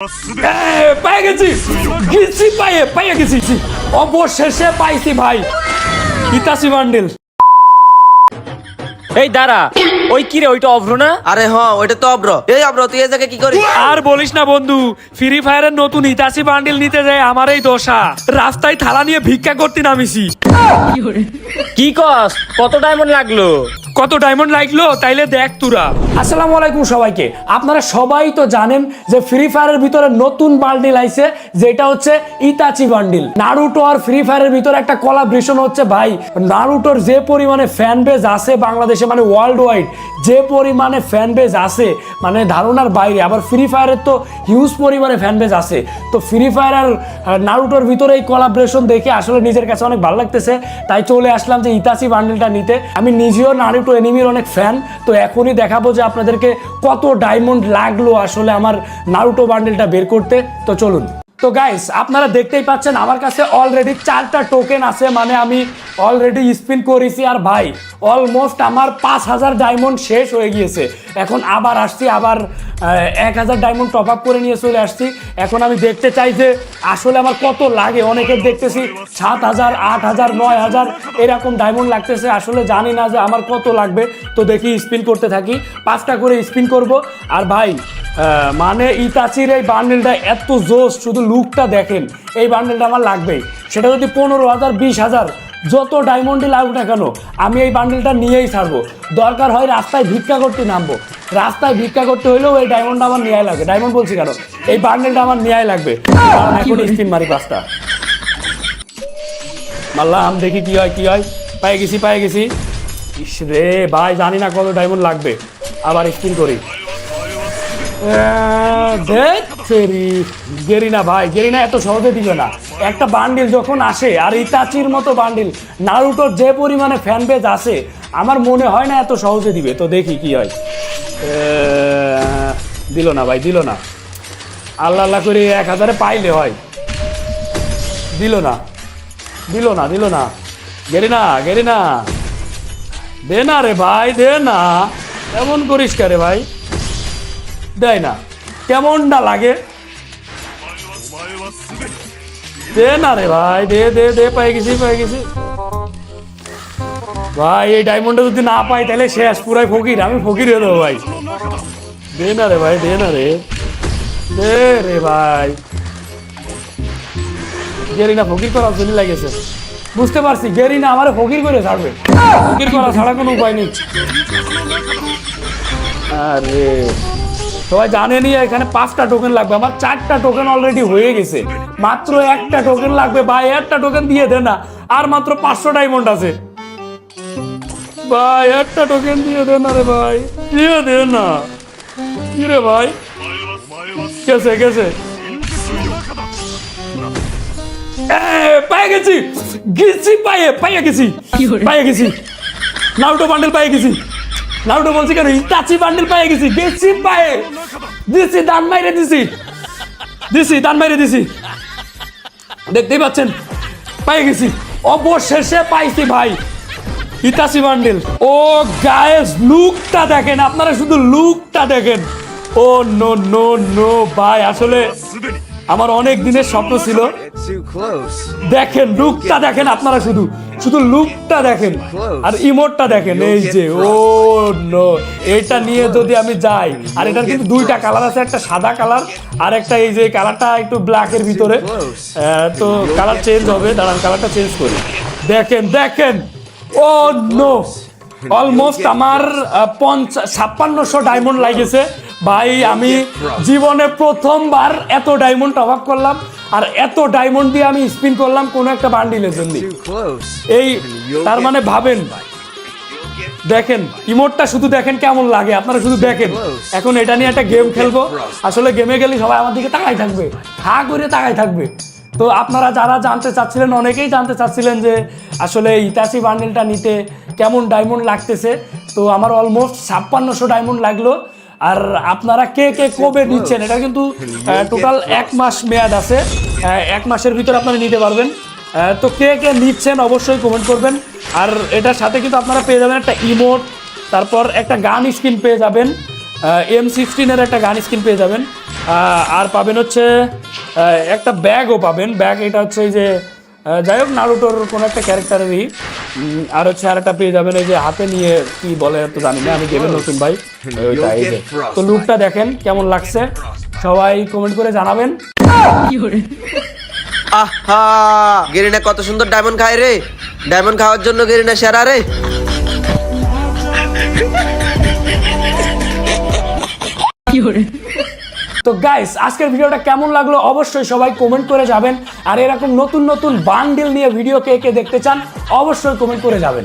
এ, গেছি। গেছি গেছি অবশেষে পাইছি ভাই। Itachi bundle. এই দাঁড়া ওই কিরে ওইটা অভ্র না? আরে হ ওইটা তো অব্র এই অব্র তুই এই জায়গায় কি করিস? আর বলিস না বন্ধু ফ্রি ফায়ারের নতুন ইতাসি বান্ডিল নিতে যায় আমার এই দশা রাস্তায় থালা নিয়ে ভিক্ষা করতে নামিছি। কি কস? কত ডায়মন্ড লাগল? কত ডায়মন্ড লাগল, তাইলে দেখ তুরা। আসসালামু আলাইকুম সবাইকে। আপনারা সবাই তো জানেন যে ফ্রি ফায়ারের ভিতরে নতুন বান্ডিল আইছে, যেটা হচ্ছে ইতাচি বান্ডিল নারুটো আর ফ্রি ফায়ারের ভিতরে একটা কোলাবরেশন হচ্ছে, ভাই। নারুটোর যে পরিমাণে ফ্যান বেজ আছে বাংলাদেশে মানে ওয়ার্ল্ড ওয়াইড যে পরিমাণে ফ্যান বেজ আছে মানে ধারণার বাইরে। আবার ফ্রি ফায়ারের তো হিউজ পরিমাণে ফ্যান বেজ আছে। তো ফ্রি ফায়ার আর নারুটোর ভিতরে এই কোলাবরেশন দেখে আসলে নিজের কাছে অনেক ভালো লাগতেছে। তাই চলে আসলাম যে ইতাসি বান্ডেলটা নিতে। আমি নিজেও নারুটো এনিমির অনেক ফ্যান তো এখনই দেখাবো যে আপনাদেরকে কত ডায়মন্ড লাগল আসলে আমার নারুটো বান্ডেলটা বের করতে। তো চলুন। তো গাইস আপনারা দেখতেই পাচ্ছেন আমার কাছে অলরেডি চারটা টোকেন আছে মানে আমি অলরেডি স্পিন করেছি আর ভাই অলমোস্ট আমার পাঁচ হাজার ডায়মন্ড শেষ হয়ে গিয়েছে। এখন আবার আসছি, আবার এক হাজার ডায়মন্ড টপ আপ করে নিয়ে চলে আসছি। এখন আমি দেখতে চাই যে আসলে আমার কত লাগে। অনেকের দেখতেছি সাত হাজার, আট হাজার, নয় হাজার এরকম ডায়মন্ড লাগতেছে। আসলে জানি না যে আমার কত লাগবে। তো দেখি স্পিন করতে থাকি। পাঁচটা করে স্পিন করব। আর ভাই মানে ইতাচির এই বান্ডেলটা এত জোস শুধু লুকটা দেখেন। এই বান্ডেলটা আমার লাগবেই। সেটা যদি পনেরো হাজার, বিশ হাজার যত ডায়মন্ডই লাগুক না কেন, আমি এই বান্ডেলটা নিয়েই ছাড়বো। দরকার হয় রাস্তায় ভিক্ষা করতে নামবো। রাস্তায় ভিক্ষা করতে হলেও এই ডায়মন্ডটা আমার নেওয়াই লাগবে ডায়মন্ড বলছি কেন? এই বান্ডেলটা আমার নেওয়াই লাগবে। এখন স্পিন মারি পাঁচটা। মারলাম, দেখি কি হয় কি হয়। পায়ে গেছি পায়ে গেছি। ইস রে, ভাই, জানি না কত ডায়মন্ড লাগবে। আবার স্পিন করি। দেখ তেরি গেরিনা ভাই, গেরিনা এত সহজে দিবে না। একটা বান্ডিল যখন আসে, আর ইতাচির মতো বান্ডিল নারুটোর যে পরিমাণে ফ্যান বেজ আছে, আমার মনে হয় না এত সহজে দিবে। তো দেখি কি হয়। দিল না ভাই, দিল না। আল্লাহ আল্লাহ করে এক হাজারে পাইলে হয়। দিল না। দিল না দিল না। গেরি না গেরি না দে না রে ভাই, দে না। এমন করিস রে ভাই? দেয় না। কেমনটা লাগে? দে না রে ভাই, দে দে দে, পাই গেছি পাই গেছি। ভাই, এই ডায়মন্ডটা যদি না পাই, তাহলে শেষ, পুরাই ফকির, আমি ফকির হয়ে দেবো ভাই। দে না রে ভাই, দে না রে। দে রে ভাই। গেরিনা ফকির করার জন্য লাগেছে। বুঝতে পারছি, গেরিনা আমার ফকির করে ছাড়বে। ফকির করা ছাড়া কোনো উপায় নেই। আরে। সবাই জানেনই এখানে পাঁচটা টোকেন লাগবে। আমার চারটা টোকেন অলরেডি হয়ে গেছে। মাত্র একটা টোকেন লাগবে। ভাই একটা টোকেন দিয়ে দে না। আর মাত্র পাঁচশো ডায়মন্ড আছে। ভাই একটা টোকেন দিয়ে দে না রে ভাই। দিয়ে দে না। কি রে ভাই? গেছে গেছে। পেয়ে গেছি। গেছি পায়ে পাইয়ে গেছি। পাইয়ে গেছি। নাউটো বান্ডেল পাইয়ে গেছি। নাউটো বলছি কেন? ইতাচি বান্ডেল পাইয়ে গেছি। গেছি পায়ে। দিছি দান মাইরে দিছি। দিছি দান মাইরে দিছি। দেখতেই পাচ্ছেন পাইয়ে গেছি। অবশেষে পাইছি ভাই ইতাসি বান্ডেল। ও গায়েস লুকটা দেখেন আপনারা শুধু লুকটা দেখেন। ও নো নো নো ভাই আসলে আমার অনেক দিনের স্বপ্ন ছিল। দেখেন লুকটা দেখেন আপনারা শুধু। শুধু লুকটা দেখেন আর ইমোটটা দেখেন এই যে ও নো এটা নিয়ে যদি আমি যাই আর এটার কিন্তু দুইটা কালার আছে একটা সাদা কালার আর একটা এই যে কালারটা একটু ব্ল্যাকের ভিতরে। তো কালার চেঞ্জ হবে দাঁড়ান কালারটা চেঞ্জ করি। দেখেন দেখেন ও নো অলমোস্ট আমার পঞ্চাশ ছাপ্পান্নশো ডায়মন্ড লাগেছে ভাই, আমি জীবনে প্রথমবার এত ডায়মন্ড অবাক করলাম, আর এত ডায়মন্ড দিয়ে আমি স্পিন করলাম কোনো একটা বান্ডিলের জন্য এই, তার মানে ভাবেন, দেখেন ইমোটটা শুধু দেখেন কেমন লাগে, আপনারা শুধু দেখেন। এখন এটা নিয়ে একটা গেম খেলব। আসলে গেমে গেলে সবাই আমার দিকে তাকাই থাকবে, হা করে তাকাই থাকবে। তো আপনারা যারা জানতে চাচ্ছিলেন, অনেকেই জানতে চাচ্ছিলেন যে আসলে ইতাসি বান্ডেলটা নিতে কেমন ডায়মন্ড লাগতেছে। তো আমার অলমোস্ট ছাপ্পান্নশো ডায়মন্ড লাগল। আর আপনারা কে কে কবে নিচ্ছেন এটা কিন্তু টোটাল এক মাস মেয়াদ আছে। এক মাসের ভিতরে আপনারা নিতে পারবেন। তো কে কে নিচ্ছেন অবশ্যই কমেন্ট করবেন। আর এটার সাথে কিন্তু আপনারা পেয়ে যাবেন একটা ইমোট তারপর একটা গান স্ক্রিন পেয়ে যাবেন। এম সিক্সটিনের একটা গান স্ক্রিন পেয়ে যাবেন। আর পাবেন হচ্ছে একটা ব্যাগও পাবেন। ব্যাগ এটা হচ্ছে যে যাই হোক নারুটোর কোনো একটা ক্যারেক্টারেরই আর হচ্ছে আর একটা পেয়ে যাবেন এই যে হাতে নিয়ে কি বলে তো জানি না আমি গেমের নতুন ভাই। ওইটা এই যে। তো লুকটা দেখেন কেমন লাগছে। সবাই কমেন্ট করে জানাবেন। আহা! গেরিনা কত সুন্দর ডায়মন্ড খায় রে। ডায়মন্ড খাওয়ার জন্য গেরিনা সেরা রে। তো গাইস আজকের ভিডিওটা কেমন লাগল অবশ্যই সবাই কমেন্ট করে যাবেন। আর এরকম নতুন নতুন বান্ডিল নিয়ে ভিডিও কে কে দেখতে চান, অবশ্যই কমেন্ট করে যাবেন।